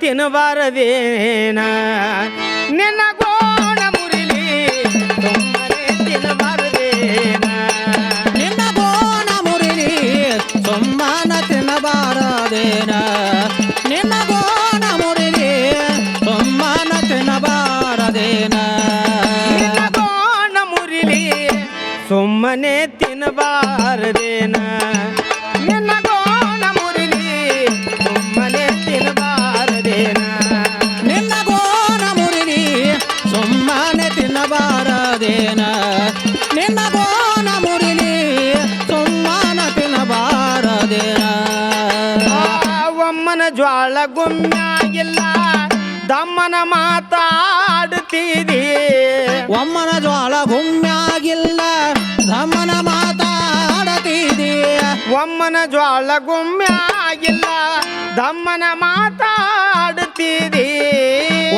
ತಿನ್ನಬಾರದೇನ? ನಿನ್ನ ಗೋಣ ಮುರಿಲಿ ಸುಮ್ಮನೆ ತಿನ್ನಬಾರದೇನ? ನಿನ್ನ ಗೋಣ ಮುರಿಲಿ ಸುಮ್ಮನ ತಿನ್ನಬಾರದೇನ? ನಿನ್ನ ಗೋಣ ಮುರಿಲಿ ಸುಮ್ಮನ ತಿನ್ನಬಾರದೇನ? ನಿನ್ನ ಗೋಣ ಮುರಿಲಿ ಸುಮ್ಮನೆ ತಿನ್ನಬಾರದೇನ? ಜ್ವಾಳ ಗುಮ್ಯಾಗಿಲ್ಲ ದಮ್ಮನ ಮಾತಾಡುತ್ತೀರಿ. ಒಮ್ಮನ ಜ್ವಾಳ ಗುಮ್ಯಾಗಿಲ್ಲ ದಮ್ಮನ ಮಾತಾಡ್ತೀರಿ ಒಮ್ಮನ ಜ್ವಾಳ ಗುಮ್ಯಾಗಿಲ್ಲ ದಮ್ಮನ ಮಾತಾಡುತ್ತೀರಿ.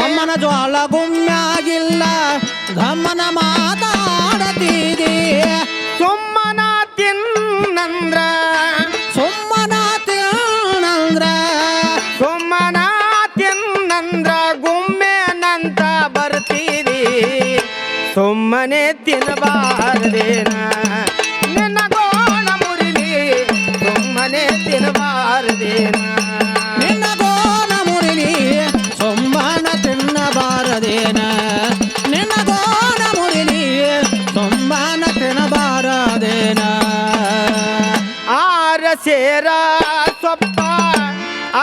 ಒಮ್ಮನ ಜ್ವಾಳ ಗುಮ್ಯಾಗಿಲ್ಲ ಧಮ್ಮನ ಸುಮ್ಮನೆ ತಿನ್ನಬಾರದೇನ? ನಿನ್ನ ಗೋಣ ಮುರಿಲಿ ಸುಮ್ಮನೆ ತಿನ್ನಬಾರದೇನ? ನಿನ್ನ ಗೋಣ ಮುರಿಲಿ ಸುಮ್ಮನ ತಿನ್ನಬಾರದೇನ? ನಿನ್ನ ಗೋಣ ಮುರಿಲಿ ಸುಮ್ಮನ ತಿನ್ನಬಾರದೇನ? ಆರ ಸೇರ ಸೊಪ್ಪ,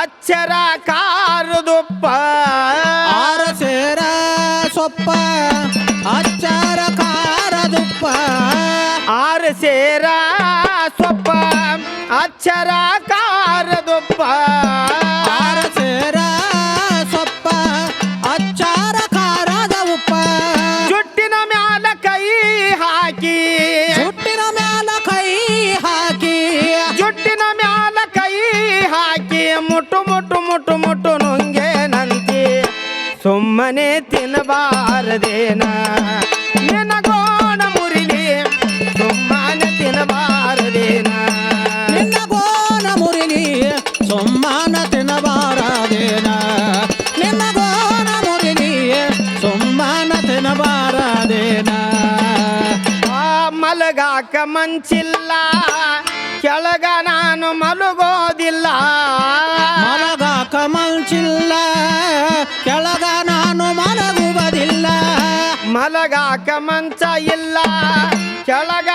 ಅಚ್ಚರ ಕಾರುದುಪ್ಪ ಸೇರ ಸೊಪ್ಪ ಅಕ್ಷರ ಕಾರದೊಪ್ಪ. ಸೇರ ಸೊಪ್ಪ ಅಚ್ಚಾರ ಉಪ್ಪ ಜುಟ್ಟಿನ ಮ್ಯಾಲ ಕೈ ಹಾಕಿ. ಹುಟ್ಟಿನ ಮ್ಯಾಲ ಕೈ ಹಾಕಿ. ಜುಟ್ಟಿನ ಮ್ಯಾಲ ಕೈ ಹಾಕಿ. ಮುಟ್ಟು ಮುಟ್ಟು ಮುಟ್ಟು ಮುಟ್ಟು ನುಂಗೆ ನಂತಿ. ಸುಮ್ಮನೆ ತಿನ್ನಬಾರದೇನ? ಮಲಗಾಕ ಮಂಚಿಲ್ಲ. ಕೆಳಗ ನಾನು ಮಲಗೋದಿಲ್ಲ. ಮಲಗಾಕ ಮಂಚಿಲ್ಲ. ಕೆಳಗ ನಾನು ಮಲಗುವುದಿಲ್ಲ. ಮಲಗಾಕ ಮಂಚ ಇಲ್ಲ. ಕೆಳಗ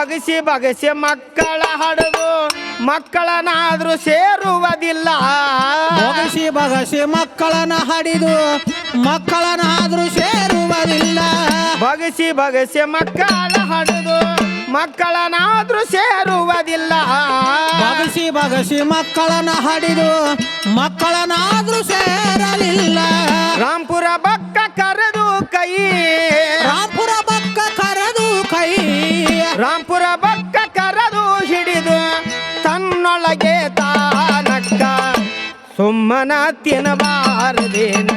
ಬಗಸಿ ಬಗಸಿ ಮಕ್ಕಳ ಹಡದು ಮಕ್ಕಳನಾದ್ರೂ ಸೇರುವುದಿಲ್ಲ. ಬಗಸಿ ಬಗಸಿ ಮಕ್ಕಳನ ಹಡಿದು ಮಕ್ಕಳನಾದ್ರೂ ಸೇರುವುದಿಲ್ಲ. ಬಗಸಿ ಬಗಸಿ ಮಕ್ಕಳ ಹಡಿದು ಮಕ್ಕಳನಾದ್ರೂ ಸೇರುವುದಿಲ್ಲ. ಬಗಸಿ ಬಗಸಿ ಮಕ್ಕಳನ ಹಡಿದು ಮಕ್ಕಳನಾದ್ರೂ ಸೇರಲಿಲ್ಲ. ರಾಮ್ಪುರ ಬಕ್ಕ ಕರೆದು ಕೈ ರಾಂಪುರ ಬಕ್ಕ ಕರೆದು ಹಿಡಿದು ತನ್ನೊಳಗೆ ತಾನಕ್ಕ ಸುಮ್ಮನ ತಿನ್ನಬಾರದೇನ?